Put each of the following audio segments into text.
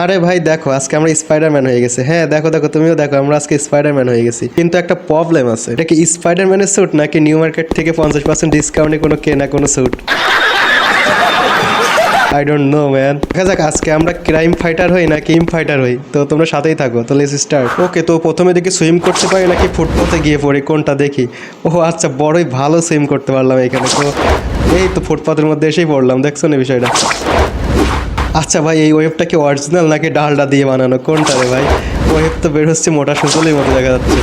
আরে ভাই, দেখো, আজকে আমরা স্পাইডারম্যান হয়ে গেছে। হ্যাঁ দেখো দেখো, তুমিও দেখো, আমরা আজকে স্পাইডারম্যান হয়ে গেছি। কিন্তু একটা প্রবলেম আছে। এটা কি স্পাইডারম্যানের স্যুট নাকি নিউ মার্কেট থেকে পঞ্চাশ পার্সেন্ট ডিসকাউন্টে কোনো কেনা কোনো suit I don't know man দেখা যাক, আজকে আমরা ক্রাইম ফাইটার হই না কিম ফাইটার হই? তো তোমরা সাথেই থাকো, তো লেস স্টার্ট ওকে তো প্রথমে দেখি সুইম করতে পারি নাকি ফুটপথে গিয়ে পড়ি, কোনটা দেখি? ও আচ্ছা বড়ই ভালো সুইম করতে পারলাম এখানে, তো এই তো ফুটপাথের মধ্যে এসেই পড়লাম, দেখছ না বিষয়টা? আচ্ছা ভাই, এই ওয়েবটা কি অরিজিনাল নাকি ডালডা দিয়ে বানানো? কোনটা রে ভাই? ওয়েব তো বের হচ্ছে মোটা সুতলের মতো দেখা যাচ্ছে।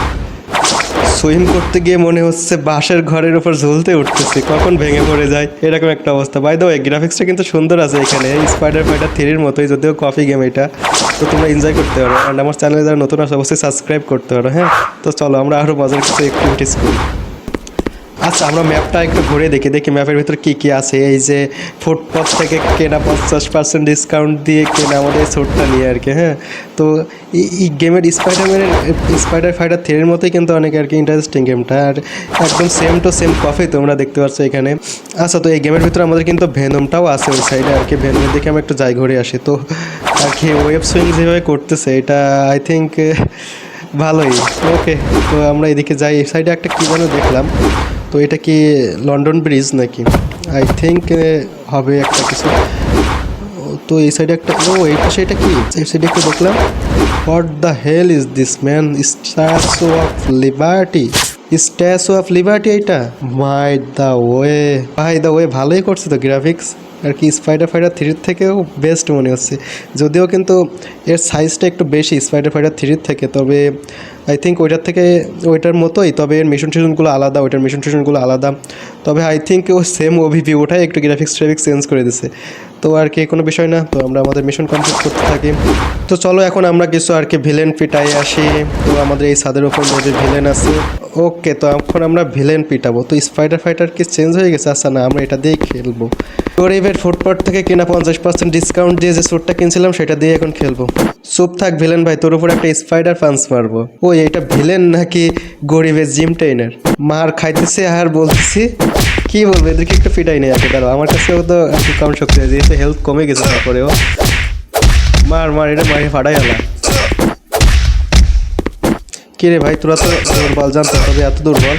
সুইম করতে গিয়ে মনে হচ্ছে বাঁশের ঘরের উপর ঝুলতে উঠতেছে, কখন ভেঙে পড়ে যায়? এরকম একটা অবস্থা। বাই দ্য গ্রাফিক্সটা কিন্তু সুন্দর আছে এখানে স্পাইডার ফাইটার থ্রির মতোই, যদিও কফি গেম এটা। তো তোমরা এনজয় করতে পারো। অ্যান্ড আমার চ্যানেলে যারা নতুন আছে, অবশ্যই সাবস্ক্রাইব করতে পারো হ্যাঁ? তো চলো, আমরা আরও মজার কিছু অ্যাক্টিভিটিস করি। আচ্ছা আমরা ম্যাপটা একটু ঘুরে দেখি দেখি ম্যাপের ভিতর কি কি আছে। এই যে ফুটপাথ থেকে কেনা পঞ্চাশ পার্সেন্ট ডিসকাউন্ট দিয়ে কেনা আমাদের স্যুটটা নিয়ে আর কি হ্যাঁ? তো এই এই গেমের স্পাইডারম্যানের স্পাইডার ফাইটার থ্রির মতোই কিন্তু অনেক আর কি ইন্টারেস্টিং গেমটা আর একদম সেম টু সেম কফি তোমরা দেখতে পাচ্ছ এখানে। আচ্ছা তো এই গেমের ভিতরে আমাদের কিন্তু ভেনমটাও আছে ওই সাইডে আর কি ভেনমের দিকে আমরা একটু যাই, ঘুরে আসি। তো আর কি ওয়েব সুইং যেভাবে করতেছে, এটা আই থিঙ্ক ভালোই। ওকে তো আমরা এদিকে যাই। এই সাইডে একটা কী যেন দেখলাম। তো এটা কি লন্ডন ব্রিজ নাকি? আই থিঙ্ক হবে একটা কিছু। তো এই সাইডে একটা ও, এই পাশে এটা কি? এই সাইডে একটু দেখলাম। What the hell is this man statue of liberty statue of liberty এইটা? মাই দ্য ওয়ে ভাই দ্য ওয়ে ভালোই করছে তো গ্রাফিক্স আর কি স্পাইডার ফাইটার থ্রির থেকেও বেস্ট মনে হচ্ছে। যদিও কিন্তু এর সাইজটা একটু বেশি স্পাইডার ফাইটার থ্রির থেকে, তবে আই থিঙ্ক ওইটার থেকে, ওইটার মতোই, তবে এর মিশন টিশনগুলো আলাদা, ওইটার মিশন টিশনগুলো আলাদা। তবে আই থিঙ্ক ও সেম ওভিপি ওটাই একটু গ্রাফিক্স ট্রাফিক্স চেঞ্জ করে দিছে। তো আর কি, কোনো বিষয় না, তো আমরা আমাদের মিশন কমপ্লিট করতে থাকি। তো চলো এখন আমরা কিছু আর কি ভিলেন পিটাই আসি। তো আমাদের এই ছাদের ওপর মেবি ভিলেন আছে ওকে তো এখন আমরা ভিলেন পিটাবো। তো স্পাইডার ফাইটার কি চেঞ্জ হয়ে গেছে? আচ্ছা না, আমরা এটা দিয়েই খেলব। গরিবের ফুটপাথ থেকে কেনা পঞ্চাশ পার্সেন্ট ডিসকাউন্ট দিয়ে যে স্যুটটা কিনছিলাম, সেটা দিয়ে এখন খেলব। চুপ থাক ভিলেন ভাই, তোর উপর একটা স্পাইডার পাঞ্চ মারবো। ওই এটা ভিলেন নাকি গরিবের জিম ট্রেনার? মার খাইতেছে আর বলতেছি, কি বলব, এদেরকে একটু ফিটাই নেই আগে দাঁড়াও। আমার কাছেও তো একটু কম শক্তি আছে যেহেতু হেলথ কমে গেছে তারপরেও। মার মার, এটা মারি ফাটাই হলা কি রে ভাই, তোরা তো দুর্বল, জানতো তবে এত দুর্বল।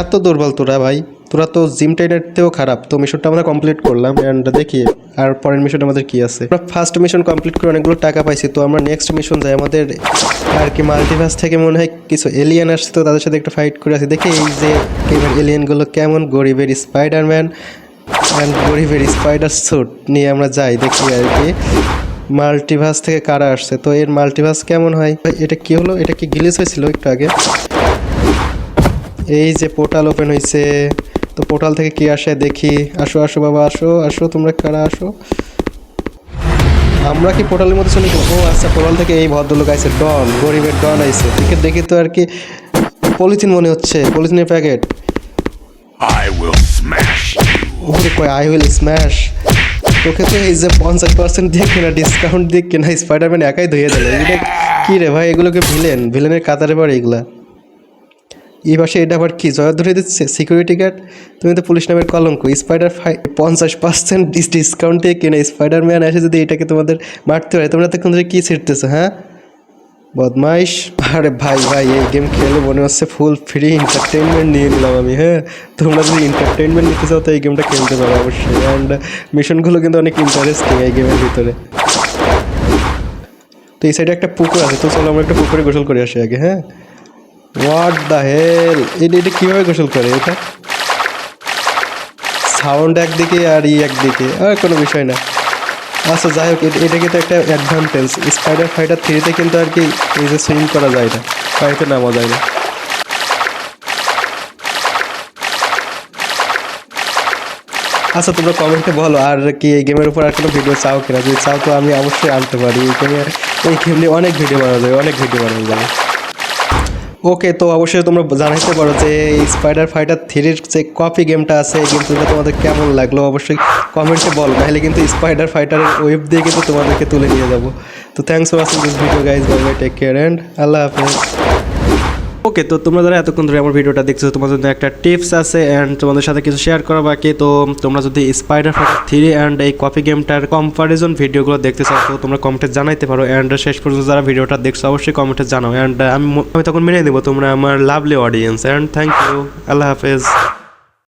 এত দুর্বল তোরা ভাই। তোরা তো জিম ট্রেনারতেও খারাপ। তো মিশনটা আমরা কমপ্লিট করলাম অ্যান্ড দেখি আর পরের মিশন আমাদের কি আছে। আমরা ফার্স্ট মিশন কমপ্লিট করে অনেকগুলো টাকা পাইছি, তো আমরা নেক্সট মিশন যাই। আমাদের আর কি মাল্টিভার্স থেকে মনে হয় কিছু এলিয়েন আসছে, তো তাদের সাথে একটা ফাইট করে আসি। দেখি এই যে এলিয়েনগুলো কেমন গরিবের স্পাইডারম্যান অ্যান্ড গরিবের স্পাইডার স্যুট নিয়ে আমরা যাই, দেখি আর কি। মাল্টিভার্স থেকে কারা আসছে, তো এর মাল্টিভার্স কেমন হয়? এটা কি হলো? এটা কি গিলিস হয়েছিল একটু আগে? এই যে পোর্টাল ওপেন হয়েছে তো পোর্টাল থেকে কি আসে দেখি। আসো আসো বাবা আসো আসো তোমরা কারা আসো? আমরা কি পোর্টালের মধ্যে চলে গেলাম? ও আচ্ছা পোর্টাল থেকে এই ভদ্রলোক আইছে ডন গরিবের ডন আইছে। টিকিট দেখি তো আর কি পলিথিন মনে হচ্ছে পলিথিনের প্যাকেট। Will smash you. ওরে কয় আই উইল স্ম্যাশ তোকে তো এই যে পঞ্চাশ পার্সেন্ট দিয়ে কেনা ডিসকাউন্ট দিয়ে কেনা স্পাইডারম্যান একাই ধুয়ে দিল। এটা কি রে ভাই এগুলোকে ভিলেন ভিলেনের কাতারে পড়ে এগুলা। এই পাশে এটা আবার কি? জয় ধরে দিচ্ছে সিকিউরিটি গার্ড তুমি তো পুলিশ নামের কলঙ্ক। স্পাইডার ফাই পঞ্চাশ পার্সেন্ট ডিসকাউন্ট দিয়ে কেনা স্পাইডারম্যান এসে যদি এটাকে তোমাদের মারতে পারে, তোমরা তখন ধরে কী ছিটতেছো হ্যাঁ? বদমাইশ। আরে ভাই ভাই, এই গেম খেলে মনে হচ্ছে ফুল ফ্রি এন্টারটেনমেন্ট নিয়ে নিলাম আমি হ্যাঁ? তোমরা যদি এন্টারটেনমেন্ট নিতে চাও তো এই গেমটা খেলতে পারো অবশ্যই। অ্যান্ড মিশনগুলো কিন্তু অনেক ইন্টারেস্টিং এই গেমের ভিতরে। তো এই সাইডে একটা পুকুর আছে। তো চলো আমরা একটা পুকুরে গোসল করে আসি আগে হ্যাঁ? হোয়াট দ্য হেল এটা এটা কীভাবে গোসল করে এটা? সাউন্ড একদিকে আর ই একদিকে। আর কোনো বিষয় না। আচ্ছা যাই হোক এটা- কিন্তু একটা অ্যাডভান্টেজ স্পাইডার ফাইটার থ্রিতে কিন্তু আর কি এই যে সুইম করা যায় না। পানিতে নামা যায় না। আচ্ছা তোমরা কমেন্টে বলো, আর কি এই গেমের উপর আর কোনো ভিডিও চাও কিনা? যদি চাও তো আমি অবশ্যই আনতে পারি। এই গেমে এই গেম নিয়ে অনেক ভিডিও বানানো যাবে অনেক ভিডিও বানানো যাবে ওকে তো অবশ্যই তোমরা জানাইতে পারো যে স্পাইডার ফাইটার থ্রির যে কপি গেমটা আছে, এই গেমটা তোমাদের কেমন লাগল, অবশ্যই কমেন্টে বল। তাহলে কিন্তু স্পাইডার ফাইটারের ওয়েব দিয়ে কিন্তু তোমাদেরকে তুলে নিয়ে যাব। তো thanks for watching this video guys bye bye take care and আল্লাহ হাফেজ ওকে, তো তোমরা যারা এতক্ষণ ধরে আমার ভিডিওটা দেখছ তোমার জন্য একটা টিপস আছে অ্যান্ড তোমাদের সাথে কিছু শেয়ার করা বাকি। তো তোমরা যদি স্পাইডার থ্রি অ্যান্ড এই কফি গেমটার কম্পারিজন ভিডিওগুলো দেখতে চাও, তো তোমরা কমেন্টে জানাইতে পারো। অ্যান্ড শেষ পর্যন্ত যারা ভিডিওটা দেখছ, অবশ্যই কমেন্টে জানাও। অ্যান্ড আমি আমি তখন মেনে দেবো তোমরা আমার lovely audience and thank you আল্লাহ হাফেজ।